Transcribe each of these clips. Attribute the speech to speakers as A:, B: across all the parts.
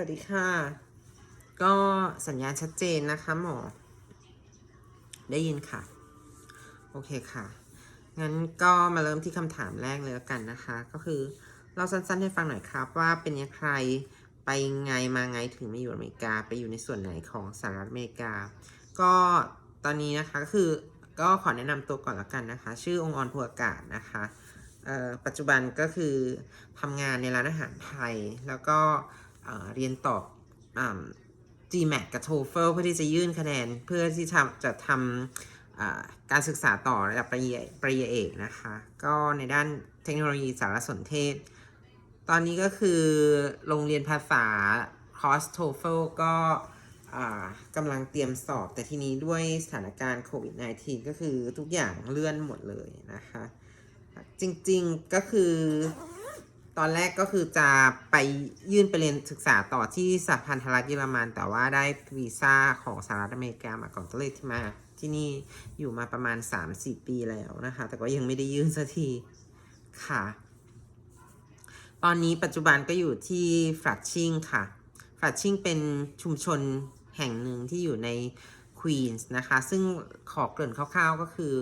A: วัสดีค่ะ ก็สัญญาณชัดเจนนะคะหมอ ได้ยินค่ะ โอเคค่ะ งั้นก็มาเริ่มที่คำถามแรกเลยกันนะคะ ก็คือเราสั้นๆให้ฟังหน่อยครับ ว่าเป็นยังใครไปไงมาไงถึงมาอยู่อเมริกาไปอยู่ในส่วนไหนของสหรัฐอเมริกา ก็ตอนนี้นะคะก็คือก็ขอแนะนำตัวก่อนแล้วกันนะคะ ชื่อองค์ออนภูอากาศนะคะปัจจุบันก็คือทำงานในร้านอาหารไทย แล้วก็ เรียนต่อ GMAT กับ TOEFL เพื่อที่จะยื่นคะแนน เพื่อที่จะทำการศึกษาต่อระดับปริญญาปริญญาเอกนะคะ ก็ในด้านเทคโนโลยีสารสนเทศ ตอนนี้ก็คือโรงเรียนภาษา Cross TOEFL ก็กำลังเตรียมสอบแต่ทีนี้ด้วยสถานการณ์โควิด -19 ก็คือทุกอย่างเลื่อนหมดเลยนะคะ จริงๆก็คือ ตอนแรกก็คือจะไปยื่นไปเรียนศึกษาต่อที่สหพันธรัฐเยอรมัน แต่ว่าได้วีซ่าของสหรัฐอเมริกามาก่อนก็เลยที่มาที่นี่อยู่มาประมาณ 3-4 ปีแล้วนะคะ แต่ก็ยังไม่ได้ยื่นสักทีค่ะ ตอนนี้ปัจจุบันก็อยู่ที่ฟรัชชิงค่ะฟรัชชิงเป็นชุมชนแห่งหนึ่งที่อยู่ในควีนส์นะคะ ซึ่งขอเกริ่นคร่าวๆก็คือ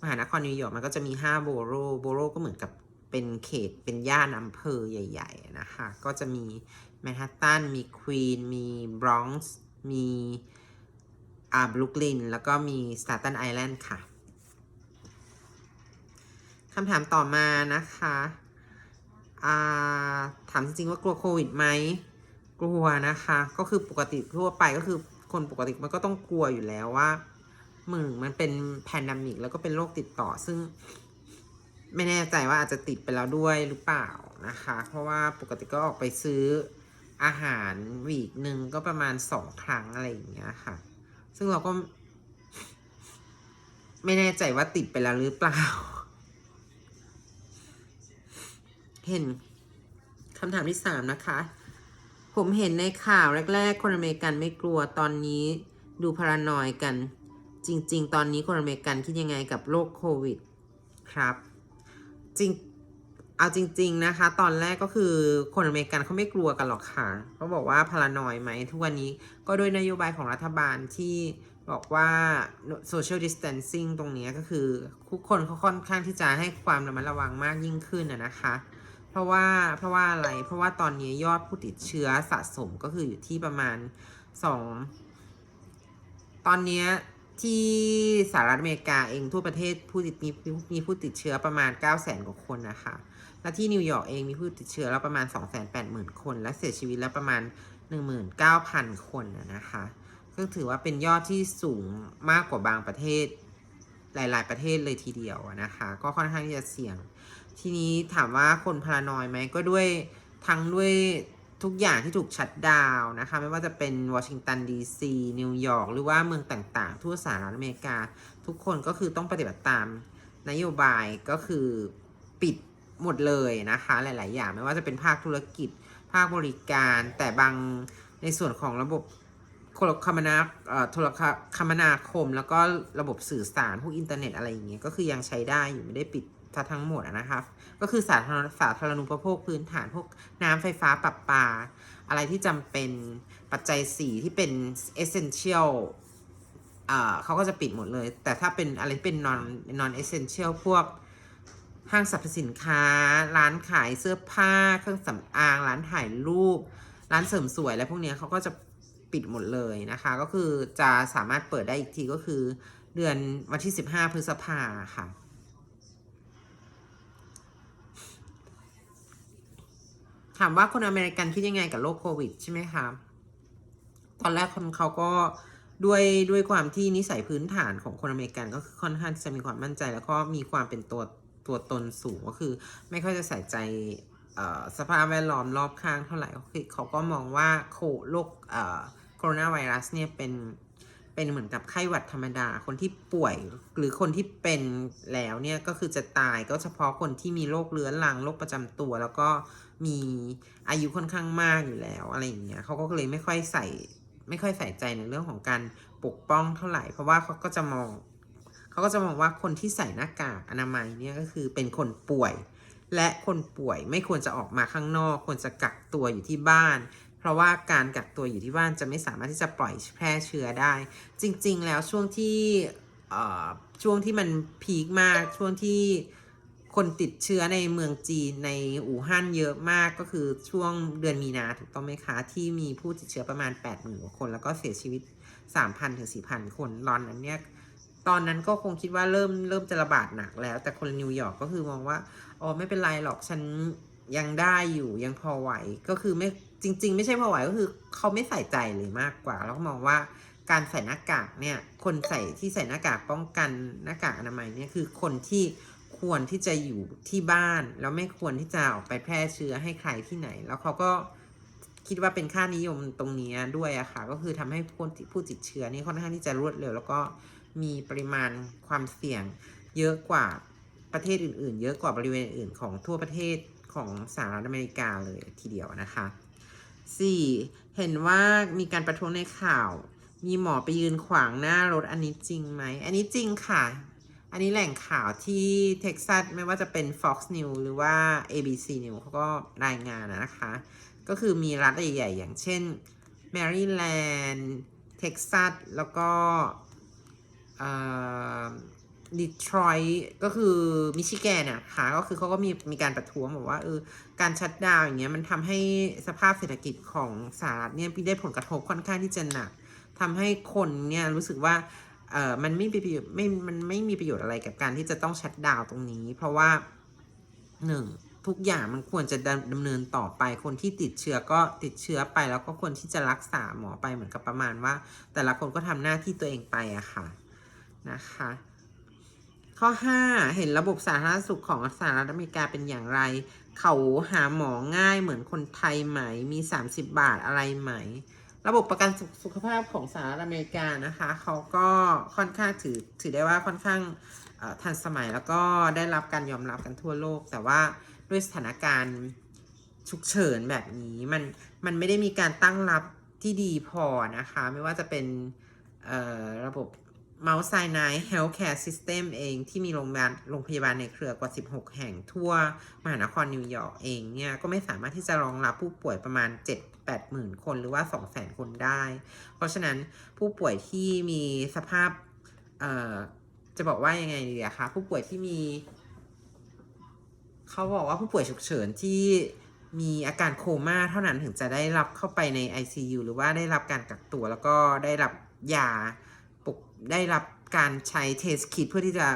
A: มหานครนิวยอร์กมันก็จะมี 5 โบโร โบโรก็เหมือนกับ เป็นเขตเป็นย่านอำเภอใหญ่ ๆ นะคะ ก็จะมีแมนฮัตตัน มีควีน มีบรอนซ์ มีอ่าบรุกลิน แล้วก็มีสตาร์ตันไอแลนด์ค่ะ คำถามต่อมานะคะาถามจริงๆว่ากลัวโควิดไหม กลัวนะคะ ก็คือปกติทั่วไปก็คือคนปกติมันก็ต้องกลัวอยู่แล้วว่ามึงมันเป็นแพนดมิกแล้วก็เป็นโรคติดต่อซึ่ง ไม่แน่ใจว่าอาจจะติดไปแล้วด้วยหรือเปล่านะคะ เพราะว่าปกติก็ออกไปซื้ออาหารวีคหนึ่งก็ประมาณสองครั้งอะไรอย่างเงี้ยค่ะ ซึ่งเราก็ ไม่แน่ใจว่าติดไปแล้วหรือเปล่า เห็นคำถามที่สามนะคะ ผมเห็นในข่าวแรก ๆ คนอเมริกันไม่กลัวตอนนี้ดูพารานอยกัน จริง ๆ ตอนนี้คนอเมริกันคิดยังไงกับโรคโควิด ครับ จริงเอาจริง ๆนะคะ ตอนแรกก็คือคนอเมริกันเขาไม่กลัวกันหรอกค่ะเขาบอกว่าพารานอยไหมทุกวันนี้ก็ด้วยนโยบายของรัฐบาลที่บอกว่า social distancing ตรงนี้ก็คือทุกคนเขาค่อนข้างที่จะให้ความระมัดระวังมากยิ่งขึ้นนะคะ เพราะว่าเพราะว่าอะไรเพราะว่าตอนนี้ยอดผู้ติดเชื้อสะสมก็คืออยู่ที่ประมาณสองตอนนี้ ที่สหรัฐอเมริกาเองทั่วประเทศผู้ติดมีมีผู้ติดเชื้อประมาณ 9 0 0 0 0 0 กว่าคนนะคะ และที่นิวยอร์กเองมีผู้ติดเชื้อแล้วประมาณ 280,000 คน และเสียชีวิตแล้วประมาณ 19,000 คนนะนะคะ ก็ถือว่าเป็นยอดที่สูงมากกว่าบางประเทศหลาย ๆ ประเทศเลยทีเดียวนะคะ ก็ค่อนข้างที่จะเสี่ยง ทีนี้ถามว่าคนพารานอยไหมก็ด้วยทั้งด้วย ทุกอย่างที่ถูกชัดดาวนะคะ ไม่ว่าจะเป็นวอชิงตันดีซีนิวยอร์กหรือว่าเมืองต่างๆ ทั่วสหรัฐอเมริกา ทุกคนก็คือต้องปฏิบัติตามนโยบายก็คือปิดหมดเลยนะคะ หลาย ๆ อย่างไม่ว่าจะเป็นภาคธุรกิจ ภาคบริการ แต่บางในส่วนของระบบโทรคมนาเอ่อโทรคมนาคม แล้วก็ระบบสื่อสารพวกอินเทอร์เน็ตอะไรอย่างเงี้ยก็คือยังใช้ได้อยู่ไม่ได้ปิด ซะทั้งหมดอะนะคะก็คือสาธารณสาธารณูปโภคพื้นฐานพวกน้ำไฟฟ้าปรับปา อะไรที่จำเป็นปัจจัยสี่ที่เป็น essential อ่าเขาก็จะปิดหมดเลย แต่ถ้าเป็นอะไรเป็น non non essential พวกห้างสรรพสินค้า ร้านขายเสื้อผ้า เครื่องสำอาง ร้านถ่ายรูป ร้านเสริมสวยอะไรพวกนี้เขาก็จะปิดหมดเลยนะคะ ก็คือจะสามารถเปิดได้อีกทีก็คือเดือนวันที่ 15 พฤษภาค่ะ ถามว่าคนอเมริกันคิดยังไงกับโรคโควิดใช่ไหมคะตอนแรกคนเขาก็ด้วยด้วยความที่นิสัยพื้นฐานของคนอเมริกันก็คือค่อนข้างจะมีความมั่นใจ แล้วก็มีความเป็นตัวตัวตนสูงก็คือ ไม่ค่อยจะใส่ใจสภาพแวดล้อมรอบข้างเท่าไหร่คือเขาก็มองว่าโคโรคเอ่อโคโรนาไวรัสเนี่ยเป็น เป็นเหมือนกับไข้หวัดธรรมดา คนที่ป่วยหรือคนที่เป็นแล้วเนี่ยก็คือจะตายก็เฉพาะคนที่มีโรคเรื้อรังโรคประจำตัว แล้วก็มีอายุค่อนข้างมากอยู่แล้วอะไรอย่างเงี้ยเขาก็เลยไม่ค่อยใส่ไม่ค่อยใส่ใจในเรื่องของการปกป้องเท่าไหร่ เพราะว่าเขาก็จะมองเขาก็จะมองว่าคนที่ใส่หน้ากากอนามัยเนี่ยก็คือเป็นคนป่วย และคนป่วยไม่ควรจะออกมาข้างนอก ควรจะกักตัวอยู่ที่บ้าน ราะว่าการกักตัวอยู่ที่บ้านจะไม่สามารถที่จะปล่อยแพร่เชื้อได้ จริง ๆ แล้วช่วงที่ช่วงที่มันพีคมากช่วงที่คนติดเชื้อในเมืองจีนในอู่ฮั่นเยอะมากก็คือช่วงเดือนมีนาถูกต้องไหมคะ ที่มีผู้ติดเชื้อประมาณ 8 0 0 0 0กว่าคน แล้วก็เสียชีวิต 3,000ถึง4,000 คนตอนนั้นเนี่ยตอนนั้นก็คงคิดว่าเริ่มเริ่มจะระบาดหนักแล้ว แต่คนนิวยอร์กก็คือมองว่าอ๋อไม่เป็นไรหรอกฉันยังได้อยู่ยังพอไหวก็คือไม่ จริง ๆ ไม่ใช่พอไหวก็คือเขาไม่ใส่ใจเลยมากกว่า แล้วก็มองว่าการใส่หน้ากากเนี่ย คนใส่ที่ใส่หน้ากากป้องกันหน้ากากอนามัยเนี่ยคือคนที่ควรที่จะอยู่ที่บ้าน แล้วไม่ควรที่จะออกไปแพร่เชื้อให้ใครที่ไหน แล้วเขาก็คิดว่าเป็นค่านิยมตรงนี้ด้วยอะค่ะ ก็คือทำให้ผู้ติดผู้ติดเชื้อนี่ค่อนข้างที่จะรวดเร็ว แล้วก็มีปริมาณความเสี่ยง เยอะกว่าประเทศอื่น ๆ เยอะกว่าบริเวณอื่นของทั่วประเทศของสหรัฐอเมริกาเลยทีเดียวนะคะ 4. เห็นว่ามีการประท้วงในข่าว มีหมอไปยืนขวางหน้ารถอันนี้จริงไหม อันนี้จริงค่ะ อันนี้แหล่งข่าวที่เท็กซัสไม่ว่าจะเป็น Fox News หรือว่า ABC News เขาก็รายงานนะคะ ก็คือมีรัฐใหญ่ๆ อย่างเช่นแมริแลนด์ เท็กซัส แล้วก็ ดีทรอยต์ก็คือมิชิแกนนะคะก็คือเขาก็มีมีการประท้วงบอกว่าเออการชัดดาวอย่างเงี้ยมันทำให้สภาพเศรษฐกิจของสหรัฐเนี่ยได้ผลกระทบค่อนข้างที่จะหนักทำให้คนเนี่ยรู้สึกว่าเออมันไม่มีประโยชน์ไม่มันไม่มีประโยชน์อะไรกับการที่จะต้องชัดดาวตรงนี้ เพราะว่าหนึ่งทุกอย่างมันควรจะดำดำเนินต่อไป คนที่ติดเชื้อก็ติดเชื้อไป แล้วก็คนที่จะรักษาหมอไปเหมือนกับประมาณว่า แต่ละคนก็ทำหน้าที่ตัวเองไปอะค่ะนะคะ ข้อ 5 เห็นระบบสาธารณสุขของสหรัฐอเมริกาเป็นอย่างไร เขาหาหมอง่ายเหมือนคนไทยไหม มี 30 บาทอะไรไหม ระบบประกันสุขสุขภาพของสหรัฐอเมริกานะคะเขาก็ค่อนข้างถือถือได้ว่าค่อนข้างทันสมัยแล้วก็ได้รับการยอมรับกันทั่วโลก แต่ว่าด้วยสถานการณ์ฉุกเฉินแบบนี้มันมันไม่ได้มีการตั้งรับที่ดีพอนะคะ ไม่ว่าจะเป็นระบบ Mount Sinai Healthcare System เองที่มีโรงพยาบาลโรงพยาบาลในเครือกว่า 16 แห่งทั่ว มหานครนิวยอร์กเองเนี่ย ก็ไม่สามารถที่จะรองรับผู้ป่วยประมาณ 7-8หมื่นคนหรือว่า 200,000 คนได้ เพราะฉะนั้นผู้ป่วยที่มีสภาพจะบอกว่ายังไงดีอะคะผู้ป่วยที่มี เขาบอกว่าผู้ป่วยฉุกเฉินที่มีอาการโคม่าเท่านั้นถึงจะได้รับเข้าไปใน ICU หรือว่าได้รับการกักตัวแล้วก็ได้รับยา ได้รับการใช้เทสคิดเพื่อที่จะ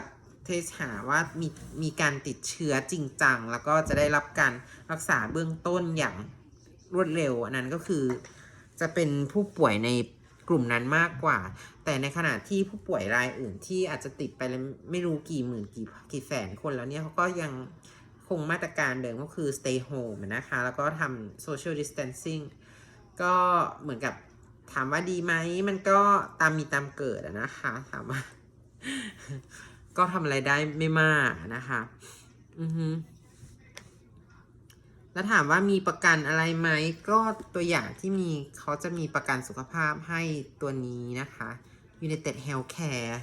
A: เทสหาว่ามีมีการติดเชื้อจริงจัง แล้วก็จะได้รับการรักษาเบื้องต้นอย่างรวดเร็ว อันนั้นก็คือจะเป็นผู้ป่วยในกลุ่มนั้นมากกว่า แต่ในขณะที่ผู้ป่วยรายอื่นที่อาจจะติดไปแล้วไม่รู้กี่หมื่นกี่กี่แสนคนแล้วเนี่ยเขาก็ยังคงมาตรการเดิมก็คือ stay home นะคะ แล้วก็ทำ social distancing ก็เหมือนกับ ถามว่าดีไหมมันก็ตามมีตามเกิดนะคะ ถามว่า ก็ทำอะไรได้ไม่มากนะคะ อือฮึแล้วถามว่ามีประกันอะไรไหมก็ตัวอย่างที่มีเขาจะมีประกันสุขภาพให้ตัวนี้นะคะ United Healthcare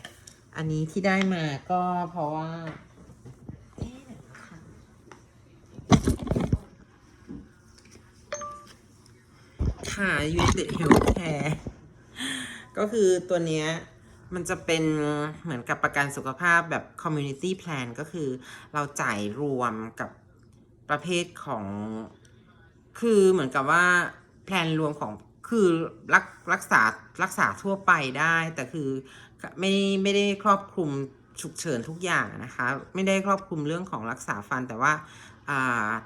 A: อันนี้ที่ได้มาก็เพราะว่า เอ๊ะเดี๋ยวนะคะ ค่ะ United Healthcare ก็คือตัวเนี้ยมันจะเป็นเหมือนกับประกันสุขภาพแบบ community plan ก็คือเราจ่ายรวมกับประเภทของ คือเหมือนกับว่าแพลนรวมของคือรักรักษารักษาทั่วไปได้ แต่คือไม่ไม่ได้ครอบคลุมฉุกเฉินทุกอย่างนะคะ ไม่ได้ครอบคลุมเรื่องของรักษาฟันแต่ว่า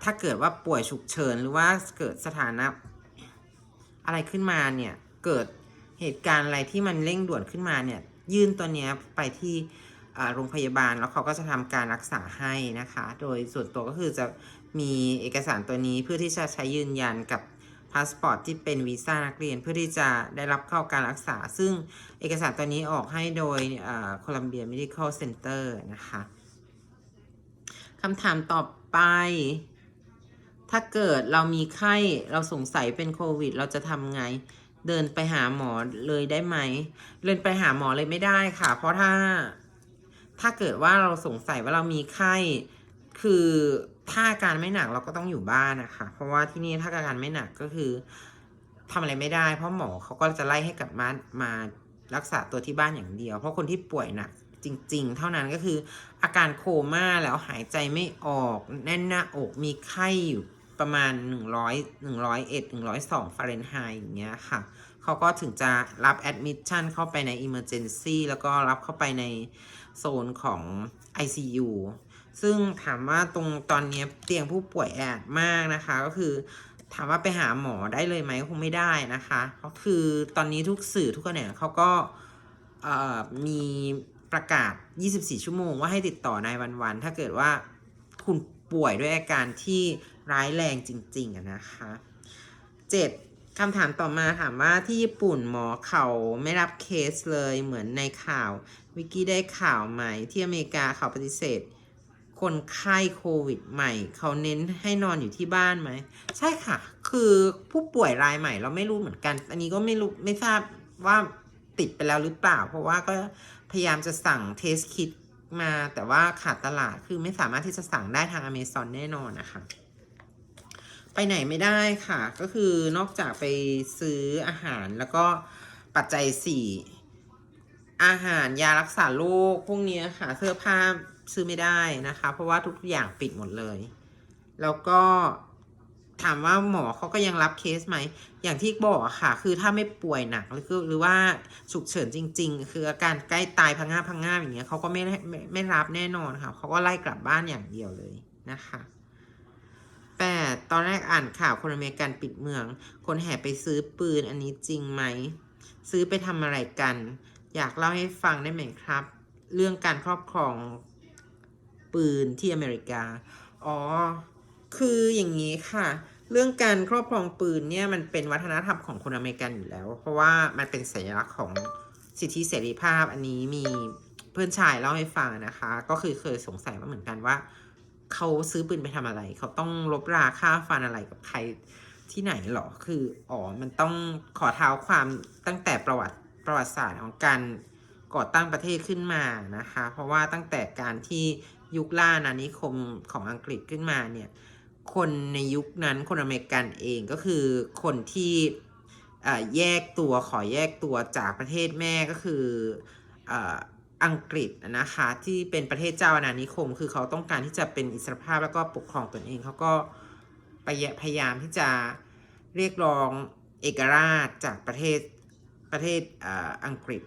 A: ถ้าเกิดว่าป่วยฉุกเฉินหรือว่าเกิดสถานะ อะไรขึ้นมาเนี่ยเกิดเหตุการณ์อะไรที่มันเร่งด่วนขึ้นมาเนี่ยยื่นตัวเนี้ยไปที่โรงพยาบาลแล้วเขาก็จะทำการรักษาให้นะคะ โดยส่วนตัวก็คือจะมีเอกสารตัวนี้เพื่อที่จะใช้ยืนยันกับพาสปอร์ตที่เป็นวีซ่านักเรียนเพื่อที่จะได้รับเข้าการรักษา ซึ่งเอกสารตัวนี้ออกให้โดยโคลัมเบีย medical center นะคะคำถามต่อไป ถ้าเกิดเรามีไข้เราสงสัยเป็นโควิด เราจะทำไง เดินไปหาหมอเลยได้ไหม เดินไปหาหมอเลยไม่ได้ค่ะ เพราะถ้า ถ้าเกิดว่าเราสงสัยว่าเรามีไข้ คือถ้าอาการไม่หนักเราก็ต้องอยู่บ้านนะคะ เพราะว่าที่นี่ถ้าอาการไม่หนักก็คือทำอะไรไม่ได้ เพราะหมอเขาก็จะไล่ให้กลับมามารักษาตัวที่บ้านอย่างเดียว เพราะคนที่ป่วยหนักจริง ๆ เท่านั้นก็คืออาการโคม่าแล้วหายใจไม่ออก แน่นหน้าอกมีไข้อยู่ ประมาณ 100 101 102ฟาเรนไฮต์อย่างเงี้ยค่ะเขาก็ถึงจะรับแอดมิชชั่นเข้าไปใน Emergency แล้วก็รับเข้าไปในโซนของ ICU ซึ่งถามว่าตรงตอนนี้เตียงผู้ป่วยแอดมากนะคะ ก็คือถามว่าไปหาหมอได้เลยไหมคงไม่ได้นะคะเพราะคือตอนนี้ทุกสื่อทุกแขนงเขาก็มีประกาศ 24 ชั่วโมงว่าให้ติดต่อนายวันๆถ้าเกิดว่าคุณป่วยด้วยอาการที่ ร้ายแรงจริงๆอะนะคะ 7. คำถามต่อมาถามว่าที่ญี่ปุ่นหมอเขาไม่รับเคสเลยเหมือนในข่าว วิกกี้ได้ข่าวใหม่ที่อเมริกาเขาปฏิเสธ คนไข้โควิดใหม่ เขาเน้นให้นอนอยู่ที่บ้านไหม ใช่ค่ะ คือผู้ป่วยรายใหม่เราไม่รู้เหมือนกัน อันนี้ก็ไม่รู้ไม่ทราบว่าติดไปแล้วหรือเปล่า เพราะว่าก็พยายามจะสั่งเทสคิดมาแต่ว่าขาดตลาดคือไม่สามารถที่จะสั่งได้ทางอเมซอนแน่นอนนะคะ ไปไหนไม่ได้ค่ะ ก็คือนอกจากไปซื้ออาหารแล้วก็ปัจจัยสี่อาหารยารักษาโรคพวกนี้ค่ะเสื้อผ้าซื้อไม่ได้นะคะ เพราะว่าทุกอย่างปิดหมดเลย แล้วก็ถามว่าหมอเขาก็ยังรับเคสไหม อย่างที่บอกค่ะ คือถ้าไม่ป่วยหนักหรือหรือว่าฉุกเฉินจริง ๆ คืออาการใกล้ตายพังงาพังงาอย่างเงี้ยเขาก็ไม่ไม่ไม่รับแน่นอนค่ะเขาก็ไล่กลับบ้านอย่างเดียวเลยนะคะ แต่ตอนแรกอ่านข่าวคนอเมริกันปิดเมือง คนแห่ไปซื้อปืนอันนี้จริงไหม ซื้อไปทำอะไรกัน อยากเล่าให้ฟังได้ไหมครับ เรื่องการครอบครองปืนที่อเมริกา อ๋อ คืออย่างนี้ค่ะ เรื่องการครอบครองปืนเนี่ยมันเป็นวัฒนธรรมของคนอเมริกันอยู่แล้ว เพราะว่ามันเป็นสัญลักษณ์ของสิทธิเสรีภาพอันนี้มีเพื่อนชายเล่าให้ฟังนะคะ ก็คือเคยสงสัยมาเหมือนกันว่า เขาซื้อปืนไปทำอะไร เขาต้องลบราค่าฟันอะไรกับใครที่ไหนหรอ คืออ๋อ มันต้องขอเท้าความตั้งแต่ประวัติประวัติศาสตร์ของการก่อตั้งประเทศขึ้นมานะคะ เพราะว่าตั้งแต่การที่ยุคล่านานิคมของอังกฤษขึ้นมาเนี่ย คนในยุคนั้นคนอเมริกันเองก็คือคนที่เอ่อแยกตัวขอแยกตัวจากประเทศแม่ก็คืออ อังกฤษนะคะที่เป็นประเทศเจ้าอาณานิคม คือเขาต้องการที่จะเป็นอิสรภาพแล้วก็ปกครองตนเองเขาก็ไปพยายามที่จะเรียกร้องเอกราชจากประเทศประเทศอังกฤษ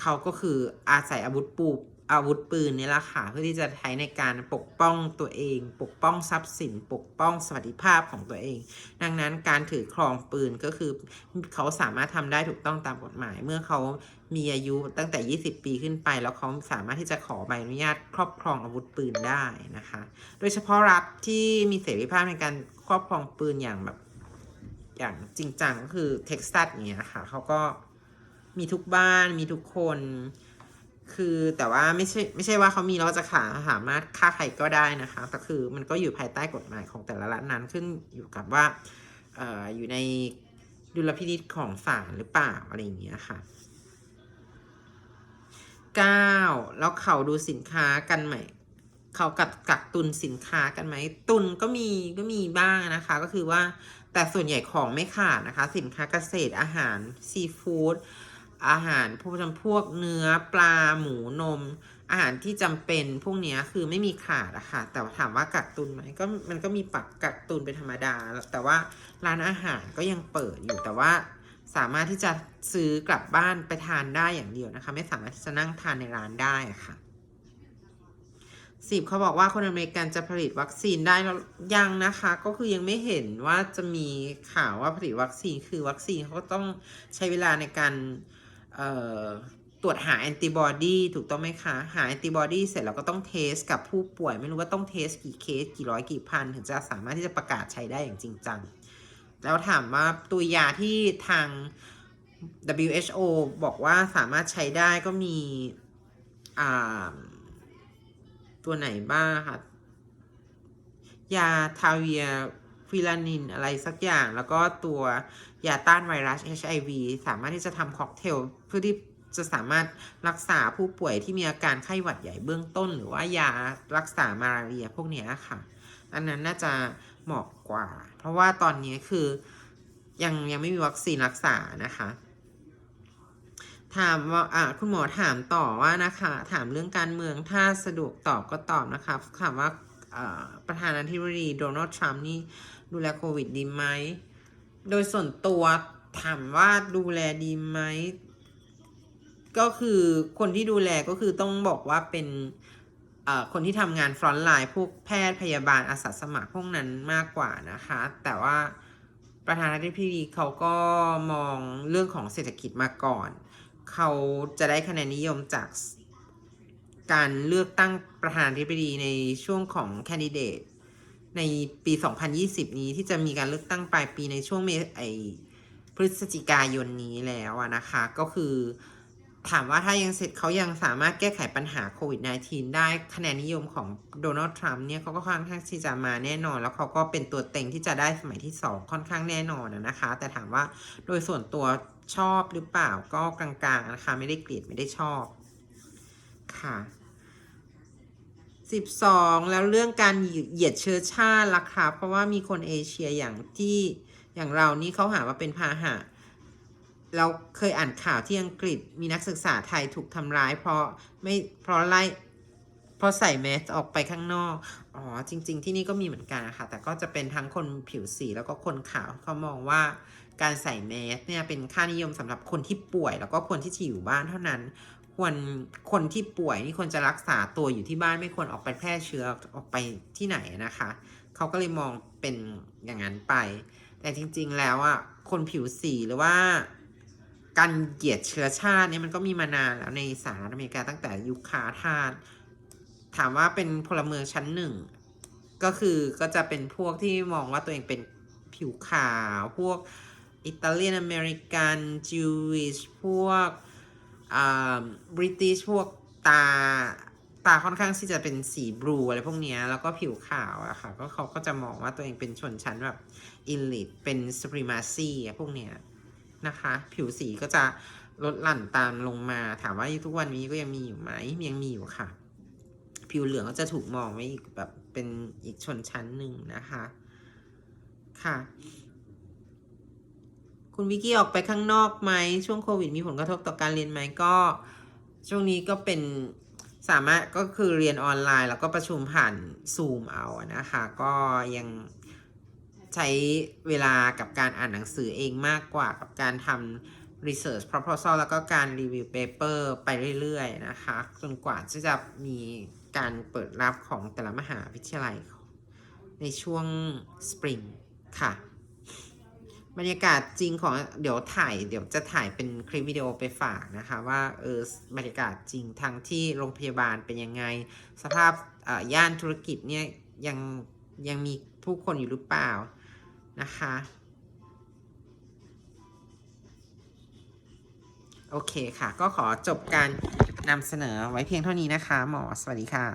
A: เขาก็คืออาศัยอาวุธปู อาวุธปืนนี่แหละค่ะเพื่อที่จะใช้ในการปกป้องตัวเอง ปกป้องทรัพย์สิน ปกป้องสวัสดิภาพของตัวเอง ดังนั้นการถือครองปืนก็คือเขาสามารถทำได้ถูกต้องตามกฎหมาย เมื่อเขามีอายุตั้งแต่ 20 ปีขึ้นไป แล้วเขาสามารถที่จะขอใบอนุญาตครอบครองอาวุธปืนได้นะคะ โดยเฉพาะรัฐที่มีเสรีภาพในการครอบครองปืนอย่างแบบอย่างจริงจังก็คือเท็กซัสเงี้ยค่ะเขาก็มีทุกบ้านมีทุกคน คือแต่ว่าไม่ใช่ไม่ใช่ว่าเขามีแล้วจะขาสามารถฆ่าใครก็ได้นะคะแต่คือมันก็อยู่ภายใต้กฎหมายของแต่ละรัฐนั้นขึ้นอยู่กับว่าเอ่ออยู่ในดุลพินิจของศาลหรือเปล่าอะไรอย่างเงี้ยค่ะ 9. แล้วเขาดูสินค้ากันไหมเขากักกักตุนสินค้ากันไหมตุนก็มีก็มีบ้างนะคะ ก็คือว่าแต่ส่วนใหญ่ของไม่ขาดนะคะ สินค้าเกษตรอาหารซีฟู้ด อาหารพวกจำพวกเนื้อปลาหมูนม อาหารที่จำเป็นพวกนี้คือไม่มีขาดอะค่ะ แต่ถามว่ากักตุนไหมก็มันก็มีปักกักตุนเป็นธรรมดา แต่ว่าร้านอาหารก็ยังเปิดอยู่แต่ว่าสามารถที่จะซื้อกลับบ้านไปทานได้อย่างเดียวนะคะ ไม่สามารถที่จะนั่งทานในร้านได้ะค่ะสิบเขาบอกว่าคนอเมริกันจะผลิตวัคซีนได้แล้วยังนะคะ ก็คือยังไม่เห็นว่าจะมีข่าวว่าผลิตวัคซีนคือวัคซีนเขาก็ต้องใช้เวลาในการ ตรวจหาแอนติบอดีถูกต้องไหมคะ หาแอนติบอดีเสร็จแล้วก็ต้องเทสกับผู้ป่วย ไม่รู้ว่าต้องเทสกี่เคสกี่ร้อยกี่พัน ถึงจะสามารถที่จะประกาศใช้ได้อย่างจริงจัง แล้วถามว่าตัวยาที่ทาง WHO บอกว่าสามารถใช้ได้ก็มีตัวไหนบ้างคะยาทาเวียฟิลานินอะไรสักอย่าง แล้วก็ตัว ยาต้านไวรัส HIV สามารถที่จะทำค็อกเทลเพื่อที่จะสามารถรักษาผู้ป่วยที่มีอาการไข้หวัดใหญ่เบื้องต้น หรือว่ายารักษามาลาเรียพวกนี้ค่ะ อันนั้นน่าจะเหมาะกว่า เพราะว่าตอนนี้คือยังยังไม่มีวัคซีนรักษานะคะถามว่าอ่าคุณหมอถามต่อว่านะคะ ถามเรื่องการเมืองถ้าสะดวกตอบก็ตอบนะคะถามว่าประธานาธิบดีโดนัลด์ทรัมป์นี่ดูแลโควิดดีไหม โดยส่วนตัวถามว่าดูแลดีไหม ก็คือคนที่ดูแลก็คือต้องบอกว่าเป็นคนที่ทำงานฟรอนต์ไลน์พวกแพทย์พยาบาลอาสาสมัครพวกนั้นมากกว่านะคะ แต่ว่าประธานาธิบดีเขาก็มองเรื่องของเศรษฐกิจมาก่อน เขาจะได้คะแนนนิยมจากการเลือกตั้งประธานาธิบดีในช่วงของแคนดิเดต ในปี 2020 นี้ที่จะมีการเลือกตั้งปลายปีในช่วงเมไอพฤศจิกายนนี้แล้วอะนะคะ ก็คือ ถามว่าถ้ายังเสร็จเขายังสามารถแก้ไขปัญหาโควิด -19 ได้คะแนนนิยมของโดนัลด์ทรัมป์เนี่ยเขาก็ค่อนข้างที่จะมาแน่นอน แล้วเขาก็เป็นตัวเต็งที่จะได้สมัยที่ 2 ค่อนข้างแน่นอนนะคะ แต่ถามว่าโดยส่วนตัวชอบหรือเปล่าก็กลางๆนะคะ ไม่ได้เกลียดไม่ได้ชอบค่ะ สิบสองแล้วเรื่องการเหยียดเชื้อชาติล่ะครับเพราะว่ามีคนเอเชียอย่างที่อย่างเรานี่เขาหาว่าเป็นพาหะเราเคยอ่านข่าวที่อังกฤษมีนักศึกษาไทยถูกทำร้าย เพราะไม่เพราะไล่เพราะใส่แมสออกไปข้างนอกอ๋อจริง ๆ ที่นี่ก็มีเหมือนกันนะคะแต่ก็จะเป็นทั้งคนผิวสีแล้วก็คนขาวเขามองว่าการใส่แมสเนี่ยเป็นค่านิยมสำหรับคนที่ป่วย แล้วก็คนที่จะอยู่บ้านเท่านั้น ควรคนที่ป่วยนี่ควรจะรักษาตัวอยู่ที่บ้านไม่ควรออกไปแพร่เชื้อออกไปที่ไหนนะคะเขาก็เลยมองเป็นอย่างนั้นไป แต่จริง ๆ แล้วอะคนผิวสีหรือว่าการเหยียดเชื้อชาติเนี่ยมันก็มีมานานแล้วในสหรัฐอเมริกาตั้งแต่ยุคคาทาสถามว่าเป็นพลเมืองชั้นหนึ่ง ก็คือก็จะเป็นพวกที่มองว่าตัวเองเป็นผิวขาว พวกอิตาเลียนอเมริกันจิวิชพวก บริติชพวกตาตาค่อนข้างที่จะเป็นสีบลูอะไรพวกนี้แล้วก็ผิวขาวอะค่ะ ก็เขาก็จะมองว่าตัวเองเป็นชนชั้นแบบอิลิทเป็นส p รีมาซีอะพวกเนี้ยนะคะ ผิวสีก็จะลดหลั่นตามลงมาถามว่าทุกวันนี้ก็ยังมีอยู่ไหมยังมีอยู่ค่ะ ผิวเหลืองก็จะถูกมองไว้อีกแบบเป็นอีกชนชั้นหนึ่งนะคะค่ะ คุณวิกกี้ออกไปข้างนอกไหมช่วงโควิดมีผลกระทบต่อการเรียนไหมก็ ช่วงนี้ก็เป็นสามารถก็คือเรียนออนไลน์ แล้วก็ประชุมผ่านซูมเอาอะนะคะ ก็ยังใช้เวลากับการอ่านหนังสือเองมากกว่ากับการทำ research proposal แล้วก็การรีวิว paper ไปเรื่อยๆนะคะจนกว่าจะมีการเปิดรับของแต่ละมหาวิทยาลัยในช่วง spring ค่ะ บรรยากาศจริงของเดี๋ยวถ่ายเดี๋ยวจะถ่ายเป็นคลิปวิดีโอไปฝากนะคะ ว่าเออบรรยากาศจริงทั้งที่โรงพยาบาลเป็นยังไง สภาพย่านธุรกิจเนี่ยยังยังมีผู้คนอยู่หรือเปล่านะคะ โอเคค่ะ ก็ขอจบการนำเสนอไว้เพียงเท่านี้นะคะ หมอสวัสดีค่ะ